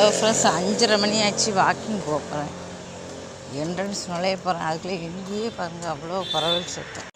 Hello friends அஞ்சரை மணி ஆச்சு walking போகிறேன் என்ட்ரன்ஸ் நுழைய போகிறேன் அதுக்குள்ளே எங்கேயே பாருங்கள் அவ்வளோ பறவைகள் சத்தம்.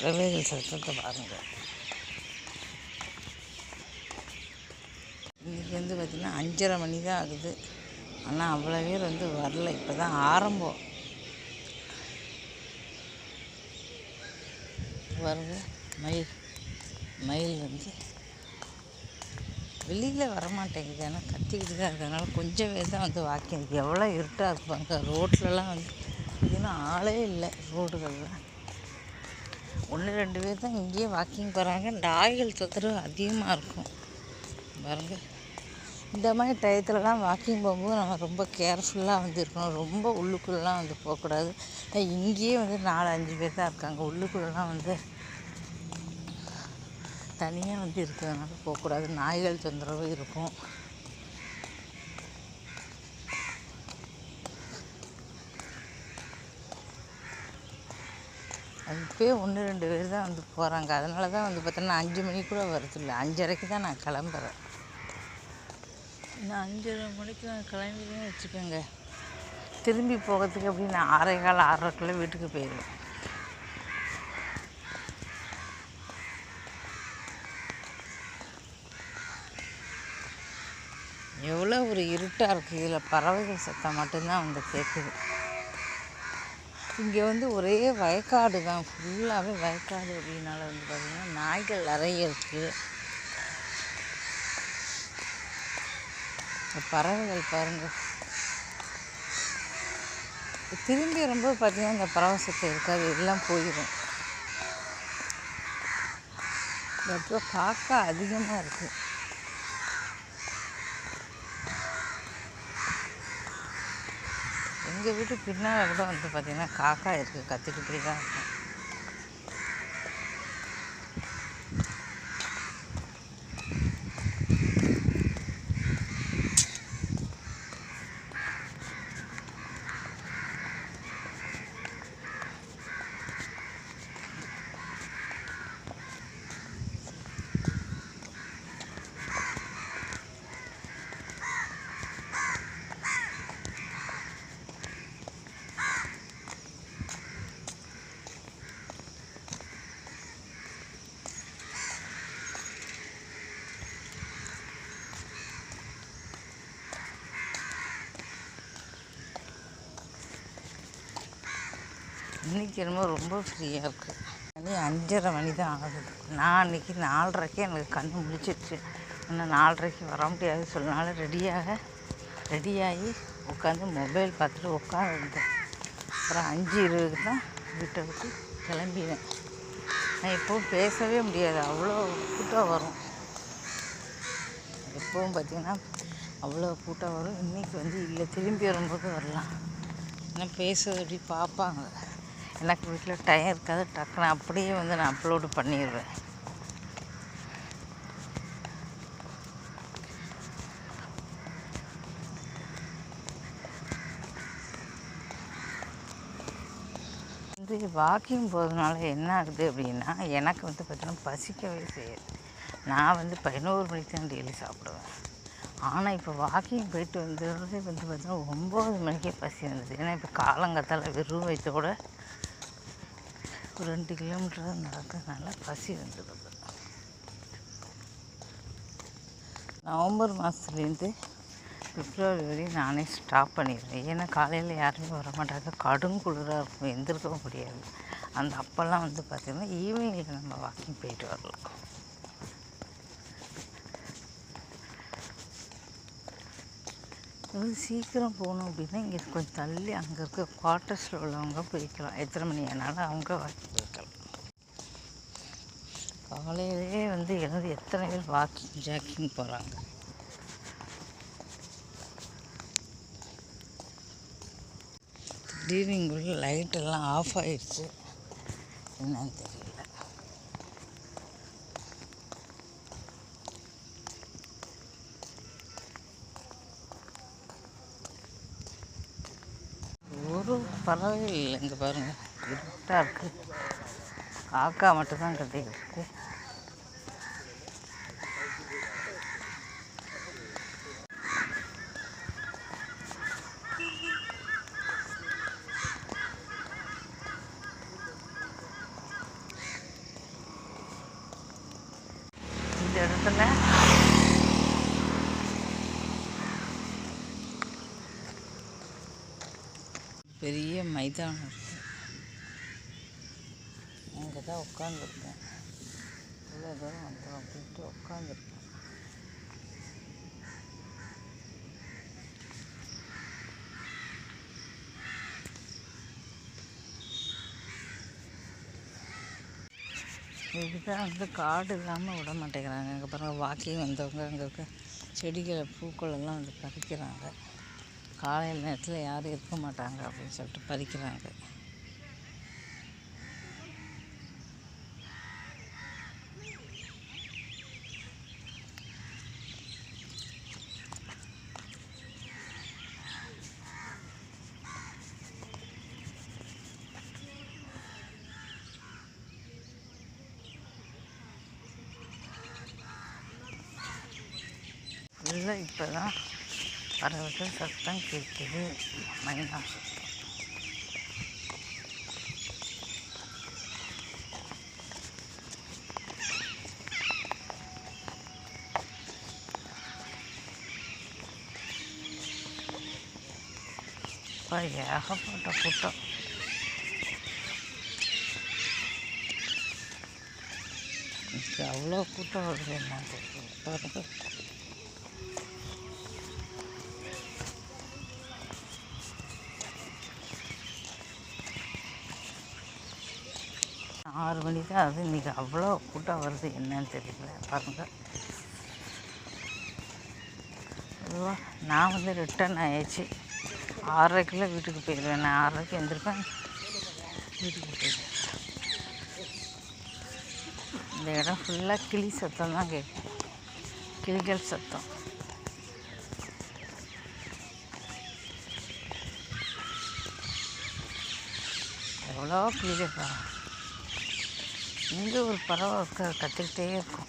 பறவைகள் சத்தத்தை பாருங்கள் இன்றைக்கி வந்து பார்த்திங்கன்னா அஞ்சரை மணி தான் ஆகுது. ஆனால் அவ்வளோ பேர் வந்து வரல. இப்போ தான் ஆரம்பம். வருது மயில். மயில் வந்து வெளியில் வரமாட்டேங்குது. ஆனால் கத்திக்கிட்டு தான் இருக்கிறதுனால கொஞ்சம் பேர் தான் வந்து வாக்கிங் எவ்வளோ இருட்டாக இருப்பாங்க. ரோட்லலாம் வந்து இன்னும் ஆளே இல்லை ரோடுகள்லாம் ஒன்று ரெண்டு பேர் தான் இங்கேயே வாக்கிங் போகிறாங்க நாய்கள் தொந்தரவு அதிகமாக இருக்கும். பாருங்க. இந்த மாதிரி டயத்துலலாம் வாக்கிங் போகும்போது நம்ம ரொம்ப கேர்ஃபுல்லாக வந்து இருக்கணும். ரொம்ப உள்ளுக்குள்ளெலாம் வந்து போகக்கூடாது. இங்கேயே வந்து நாலு அஞ்சு பேர் தான் இருக்காங்க. உள்ளுக்குள்ளெலாம் வந்து தனியாக வந்து இருக்கிறதுனால போகக்கூடாது. நாய்கள் தொந்தரவு இருக்கும். இப்போயே ஒன்று ரெண்டு பேர் தான் வந்து போகிறாங்க அதனால தான் வந்து பார்த்தோன்னா அஞ்சு மணிக்கு கூட வரதில்லை. இல்லை அஞ்சரைக்கு தான் நான் கிளம்புறேன். நான் அஞ்சரை மணிக்கு நான் கிளம்பிதான் வச்சுக்கோங்க. திரும்பி போகிறதுக்கு அப்படி நான் ஆறே கால ஆறரைக்குள்ளே வீட்டுக்கு போயிடுவேன். எவ்வளோ ஒரு இருட்டாக இருக்குது இதில் பறவைகள் சத்தம் மட்டும்தான் வந்து கேட்குது இங்கே வந்து ஒரே வயக்காடு தான். ஃபுல்லாகவே வயக்காடு அப்படின்னால வந்து பார்த்திங்கன்னா நாய்கள் நிறைய இருக்குது பறவைகள் பாருங்கள் திரும்பி ரொம்ப பார்த்திங்கன்னா இந்த பறவை சத்தம் இருக்காது எல்லாம் போயிடும். பார்க்க அதிகமாக இருக்குது எங்கள் வீட்டு பின்னால் கூட வந்து பார்த்திங்கன்னா காக்கா இருக்குது கத்திக்கிட்டே தான் இருக்கும். இன்றைக்கி என்னமோ ரொம்ப ஃப்ரீயாக இருக்குது மணி அஞ்சரை மணி தான் ஆகுது. நான் அன்றைக்கி நாலரைக்கே எனக்கு கண் முடிச்சிருச்சு இன்னும் நாலரைக்கு வர முடியாது. சொன்னால ரெடியாக ரெடியாகி உட்காந்து மொபைல் பார்த்துட்டு உட்காந்துருந்தேன். அப்புறம் அஞ்சு இருபதுக்கு தான் வீட்டை விட்டு கிளம்பினேன். நான் எப்பவும் பேசவே முடியாது. அவ்வளோ கூட்டம் வரும். எப்பவும் பார்த்திங்கன்னா அவ்வளோ கூட்டம் வரும். இன்றைக்கி வந்து இல்லை. திரும்பி வரும்போது வரலாம். ஏன்னா பேசுறது அப்படி பார்ப்பாங்க. எனக்கு வீட்டில் டைம் இருக்காது டக்குன்னு அப்படியே வந்து நான் அப்லோடு பண்ணிடுவேன் வந்து வாக்கிங் போகிறதுனால என்ன ஆகுது அப்படின்னா எனக்கு வந்து பார்த்தீங்கன்னா பசிக்கவே செய்யாது. நான் வந்து பதினோரு மணிக்கு தான் டெய்லி சாப்பிடுவேன். ஆனால் இப்போ வாக்கிங் போயிட்டு வந்ததுலேயே வந்து பார்த்தீங்கன்னா ஒம்பது மணிக்கே பசி வந்தது. ஏன்னா இப்போ காலங்கத்தால் வெறும் வயிற்றோட ஒரு ரெண்டு கிலோமீட்டர் நடக்கிறதுனால பசி வந்துடுது. நவம்பர் மாதத்துலேருந்து பிப்ரவரி வரையும் நானே ஸ்டாப் பண்ணிடுவேன். ஏன்னா காலையில் யாருமே வர மாட்டாங்க. கடும் குளிராக இருக்கும். எந்திருக்கவும் முடியாது. அந்த அப்போல்லாம் வந்து பார்த்திங்கன்னா ஈவினிங்கில் நம்ம வாக்கிங் போயிட்டு வரலாம். அதாவது சீக்கிரம் போகணும் அப்படின்னா இங்கே கொஞ்சம் தள்ளி அங்கே இருக்க குவார்ட்டர்ஸில் உள்ளவங்க போய்க்கலாம். எத்தனை மணி ஆனாலும் அவங்க வாக்கிங் போய்க்கலாம் காலையிலேயே வந்து எழுந்து எத்தனை பேர் வாக்கிங் ஜாக்கிங் போகிறாங்க திடீர்னு உள்ள லைட்டெல்லாம் ஆஃப் ஆயிடுச்சு. என்னன்னு தெரியல. பறவைகள் இல்லை இங்கே பாருங்கள் இருட்டாக இருக்குது காக்கா மட்டும்தான் கட்டிக்கிட்டு இருக்கு. இந்த இடத்துல மைதானம் இருக்குது அங்கே தான் உட்காந்துருக்கேன் இவ்வளோ தூரம் வந்துடும் அப்படின்ட்டு உட்காந்துருக்கேன் இதுதான் வந்து காடு இல்லாமல் விட மாட்டேங்கிறாங்க. அங்கே பாருங்கள் வாக்கிங் வந்தவங்க அங்கே இருக்க செடிகளை பூக்களெல்லாம் வந்து பறிக்கிறாங்க. காலையில் நேரத்தில் யாரும் இருக்க மாட்டாங்க அப்படின்னு சொல்லிட்டு பறிக்கிறாங்க. இல்லை இப்போ தான் பறவைகள் சத்தம் கேட்குது. மைனா சத்தம் இப்போ ஏகப்பட்ட கூட்டம். அவ்வளோ கூட்டம் வருது என்ன ஆறு மணி தான் அது இன்றைக்கி அவ்வளோ கூட்டம் வருது. என்னன்னு தெரியல. பாருங்கள் அதுவா நான் வந்து ரிட்டர்ன் ஆயிடுச்சு ஆறரைக்குள்ளே வீட்டுக்கு போயிடுவேன். நான் ஆறரைக்கு எழுந்திருப்பேன் வீட்டுக்கு போயிடுவேன். இந்த இடம் ஃபுல்லாக கிளி சத்தம் தான் கேட்கும். கிளிகள் சத்தம். எவ்வளோ கிளிகள்? இங்கே ஒரு பறவை க கத்திக்கிட்டே இருக்கும்.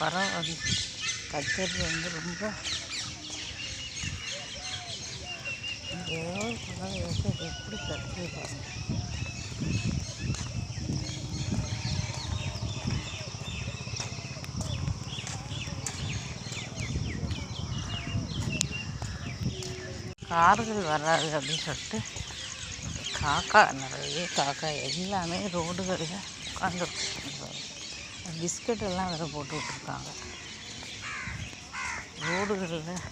பறவை வந்து வந்து ரொம்ப எப்படி கத்துது பாருங்க. கார்கள் வராது அப்படின்னு சொல்லிட்டு காக்கா நிறைய காக்கா எல்லாமே ரோடுகளில் உட்காந்துருக்கும் பிஸ்கட் எல்லாம் வேறு போட்டு விட்ருக்காங்க ரோடுகளில்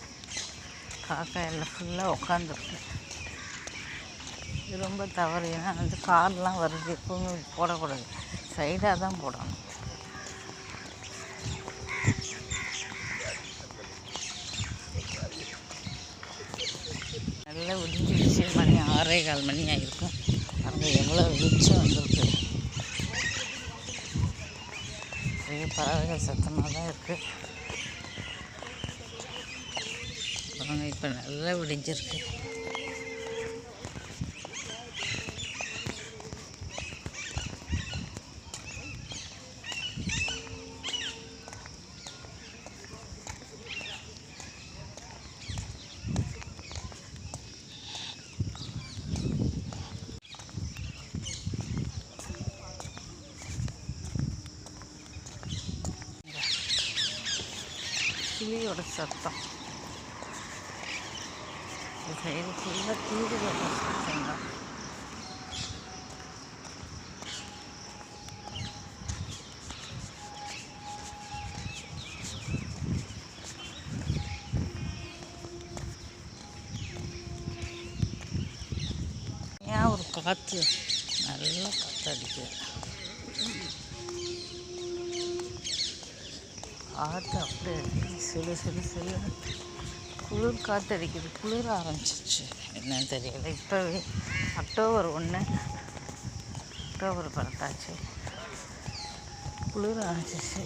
காக்கா எல்லாம் ஃபுல்லாக உட்காந்துருக்கு இது ரொம்ப தவறு ஏன்னா வந்து கார்லாம் வருது எப்பவுமே போடக்கூடாது. சைடாக தான் போடணும். நல்லா விடிஞ்சிடுச்சு மணி ஆறே கால் மணி ஆகிருக்கும். அங்கே எவ்வளோ வெளிச்சம் வந்திருக்கு நிறைய பறவைகள் சத்தமாக தான் இருக்குது பாருங்க இப்போ நல்லா விடிஞ்சிருக்கு. வண்டியோட சத்தம் இந்த சைடு ஃபுல்லாக டிவியோட சத்தம் தான் ஏன் ஒரு காற்று நல்லா காற்று அடிக்குது காற்று அப்படியே இருக்குது சிலு சிலு சிலு. குளிர் காற்று அடிக்குது குளிர ஆரம்பிச்சிச்சு என்னன்னு தெரியல. இப்போவே அக்டோபர் ஒன்று அக்டோபர் பிறந்தாச்சு. குளிர ஆரம்பிச்சிச்சு